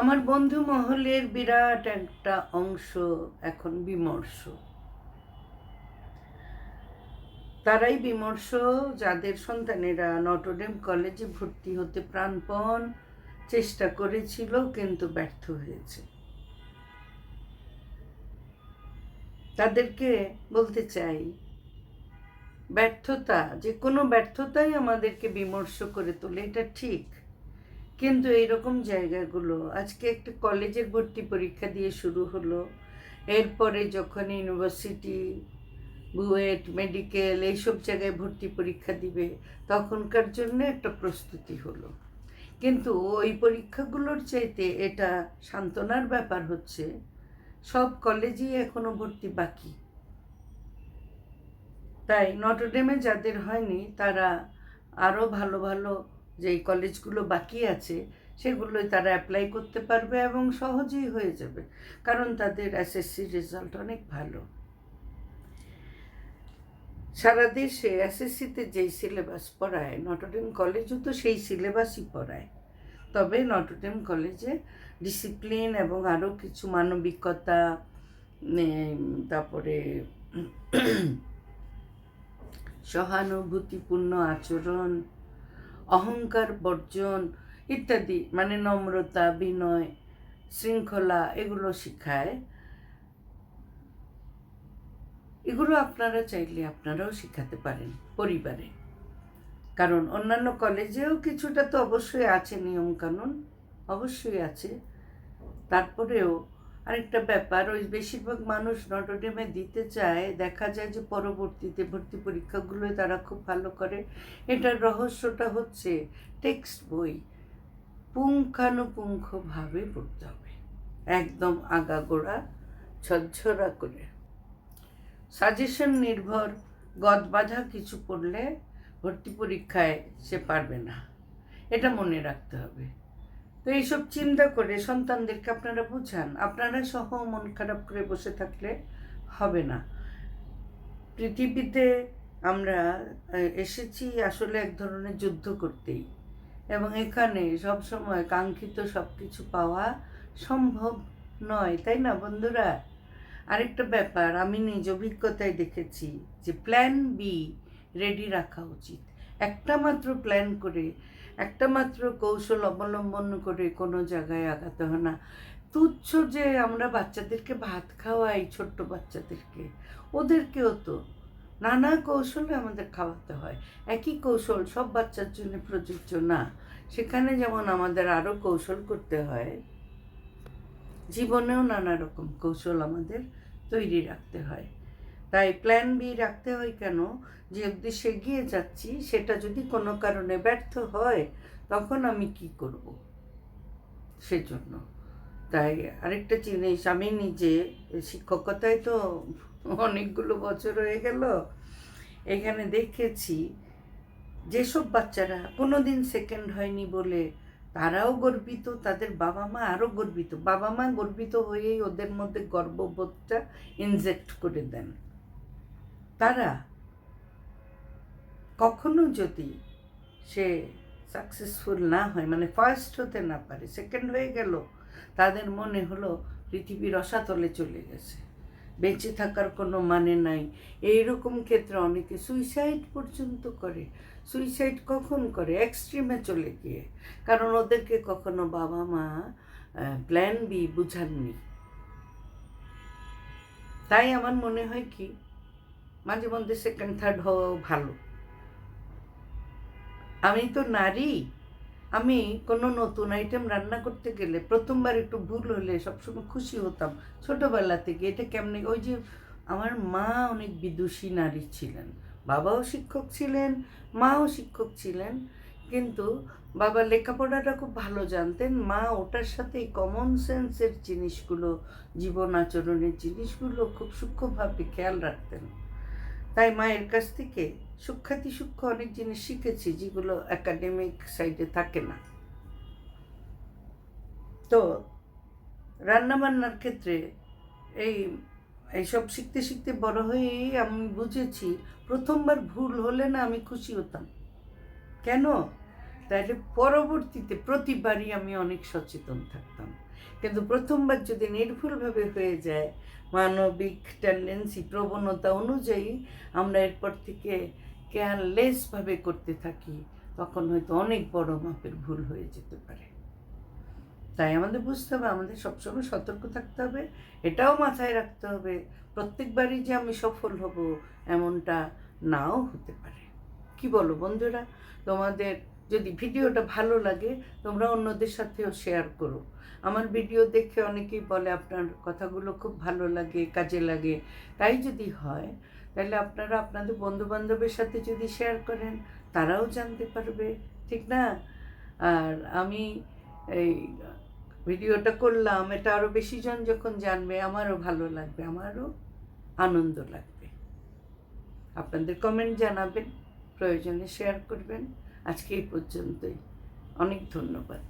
আমার বন্ধু মহলের বিরাট একটা অংশ এখন বিমর্ষ। তারাই বিমর্ষ, যাদের সন্তানেরা নটরডেম কলেজে ভর্তি হতে প্রাণপণ চেষ্টা করেছিল, কিন্তু ব্যর্থ হয়েছে। তাদেরকে বলতে চাই, ব্যর্থতা যে কোনো ব্যর্থতাই আমাদেরকে বিমর্ষ করে তোলে, এটা ঠিক। কিন্তু এইরকম জায়গাগুলো, আজকে একটা কলেজের ভর্তি পরীক্ষা দিয়ে শুরু হলো, এরপরে যখন ইউনিভার্সিটি বুয়েট মেডিকেল এইসব জায়গায় ভর্তি পরীক্ষা দিবে, তখনকার জন্য একটা প্রস্তুতি হলো। কিন্তু ওই পরীক্ষাগুলোর চাইতে এটা সান্ত্বনার ব্যাপার হচ্ছে, সব কলেজেই এখনও ভর্তি বাকি। তাই নটরডেমে যাদের হয়নি, তারা আরও ভালো ভালো যেই কলেজগুলো বাকি আছে, সেগুলোই তারা অ্যাপ্লাই করতে পারবে এবং সহজেই হয়ে যাবে। কারণ তাদের এসএসসি রেজাল্ট অনেক ভালো। সারা দেশে এসএসসিতে যেই সিলেবাস পড়ায় নটরডেম কলেজও তো সেই সিলেবাসই পড়ায়। তবে নটরডেম কলেজে ডিসিপ্লিন এবং আরও কিছু মানবিকতা তারপরে সহানুভূতিপূর্ণ আচরণ অহংকার, বর্জন ইত্যাদি মানে নম্রতা, বিনয়, শৃঙ্খলা এগুলো শেখায়। এগুলো আপনারা চাইলে আপনারাও শেখাতে পারেন পরিবারে। কারণ অন্যান্য কলেজেও কিছুটা তো অবশ্যই আছে নিয়মকানুন, অবশ্যই আছে। তারপরেও আরেকটা ব্যাপার, ওই বেশিরভাগ মানুষ নটরডেমে দিতে চায়, দেখা যায় যে পরবর্তীতে ভর্তি পরীক্ষাগুলো তারা খুব ভালো করে। এটার রহস্যটা হচ্ছে, টেক্সট বই পুঙ্খানুপুঙ্খভাবে পড়তে হবে। একদম আগাগোড়া, ঝরঝরা করে। সাজেশন নির্ভর, গদ বাঁধা কিছু পড়লে ভর্তি পরীক্ষায় সে পারবে না। এটা মনে রাখতে হবে। তো এইসব চিন্তা করে সন্তানদেরকে আপনারা বুঝান। আপনারা সহ মন খারাপ করে বসে থাকলে হবে না। পৃথিবীতে আমরা এসেছি আসলে এক ধরনের যুদ্ধ করতেই। এবং এখানে সব সময় কাঙ্ক্ষিত সব কিছু পাওয়া সম্ভব নয়, তাই না বন্ধুরা? আরেকটা ব্যাপার, আমি নিজ অভিজ্ঞতায় দেখেছি যে প্ল্যান বি রেডি রাখা উচিত। একটা মাত্র প্ল্যান করে একটা মাত্র কৌশল অবলম্বন করে কোনো জায়গায় আগাতে হয় না। তুচ্ছ যে আমরা বাচ্চাদেরকে ভাত খাওয়াই, ছোট্ট বাচ্চাদেরকে ওদেরকেও তো নানা কৌশলে আমাদের খাওয়াতে হয়। একই কৌশল সব বাচ্চার জন্য প্রযোজ্য না। সেখানে যেমন আমাদের আরও কৌশল করতে হয়, জীবনেও নানা রকম কৌশল আমাদের তৈরি রাখতে হয়। তাই প্ল্যান বি রাখতে হয় কেন? যে উদ্দেশ্যে এগিয়ে যাচ্ছি, সেটা যদি কোনো কারণে ব্যর্থ হয়, তখন আমি কি করব? সেজন্য। তাই আরেকটা জিনিস, আমি নিজে, শিক্ষকতায় তো অনেকগুলো বছর হয়ে গেল, এখানে দেখেছি যেসব বাচ্চারা কোনো দিন সেকেন্ড হয়নি বলে তারাও গর্বিত, তাদের বাবা মা আরও গর্বিত। বাবা মা গর্বিত হয়েই ওদের মধ্যে গর্ববোধটা ইনজেক্ট করে দেন। তারা কখনো যদি সে সাকসেসফুল না হয় মানে ফার্স্ট হতে না পারে সেকেন্ড হয়ে গেল, তাদের মনে হলো পৃথিবীর রসাতলে চলে গেছে। বেঁচে থাকার কোনো মানে নাই। এইরকম ক্ষেত্রে অনেকে সুইসাইড পর্যন্ত করে। সুইসাইড কখন করে? এক্সট্রিমে চলে গিয়ে। কারণ ওদেরকে কখনো বাবা মা প্ল্যান বি বুঝাননি। তাই আমার মনে হয় কি মাঝে মধ্যে সেকেন্ড থার্ড হওয়াও ভালো। আমি তো নারী। আমি কোনো নতুন আইটেম রান্না করতে গেলে প্রথমবার একটু ভুল হলে সবসময় খুশি হতাম। ছোটোবেলা থেকে এটা কেমনে, ওই যে আমার মা অনেক বিদুষী নারী ছিলেন। বাবাও শিক্ষক ছিলেন, মাও শিক্ষক ছিলেন। কিন্তু বাবা লেখাপড়াটা খুব ভালো জানতেন। মা ওটার সাথে কমন সেন্সের জিনিসগুলো, জীবন আচরণের জিনিসগুলো খুব সূক্ষ্মভাবে খেয়াল রাখতেন। তাই মায়ের কাছ থেকে সুখ্যাতি সূক্ষ্ম অনেক জিনিস শিখেছি যেগুলো একাডেমিক সাইডে থাকে না। তো রান্নাবান্নার ক্ষেত্রে এই, এইসব শিখতে শিখতে বড় হয়েই আমি বুঝেছি, প্রথমবার ভুল হলে না আমি খুশি হতাম। কেন? তাহলে পরবর্তীতে প্রতিবারই আমি অনেক সচেতন থাকতাম। কিন্তু প্রথমবার যদি নির্ভুলভাবে হয়ে যায় মানবিক টেন্ডেন্সি প্রবণতা অনুযায়ী আমরা এরপর থেকে কেয়ারলেসভাবে করতে থাকি, তখন হয়তো অনেক বড় মাপের ভুল হয়ে যেতে পারে। তাই আমাদের বুঝতে হবে, আমাদের সবসময় সতর্ক থাকতে হবে, এটাও মাথায় রাখতে হবে, প্রত্যেকবারই যে আমি সফল হব এমনটা নাও হতে পারে। কি বলো বন্ধুরা? তোমাদের যদি ভিডিওটা ভালো লাগে, তোমরা অন্যদের সাথেও শেয়ার করো। আমার ভিডিও দেখে অনেকেই বলে, আপনার কথাগুলো খুব ভালো লাগে, কাজে লাগে। তাই যদি হয়, তাহলে আপনারা আপনাদের বন্ধু বান্ধবের সাথে যদি শেয়ার করেন, তারাও জানতে পারবে, ঠিক না? আর আমি এই ভিডিওটা করলাম, এটা আরও বেশি জন যখন জানবে, আমারও ভালো লাগবে, আমারও আনন্দ লাগবে। আপনাদের কমেন্ট জানাবেন, প্রয়োজনে শেয়ার করবেন। আজকে এই পর্যন্তই। অনেক ধন্যবাদ।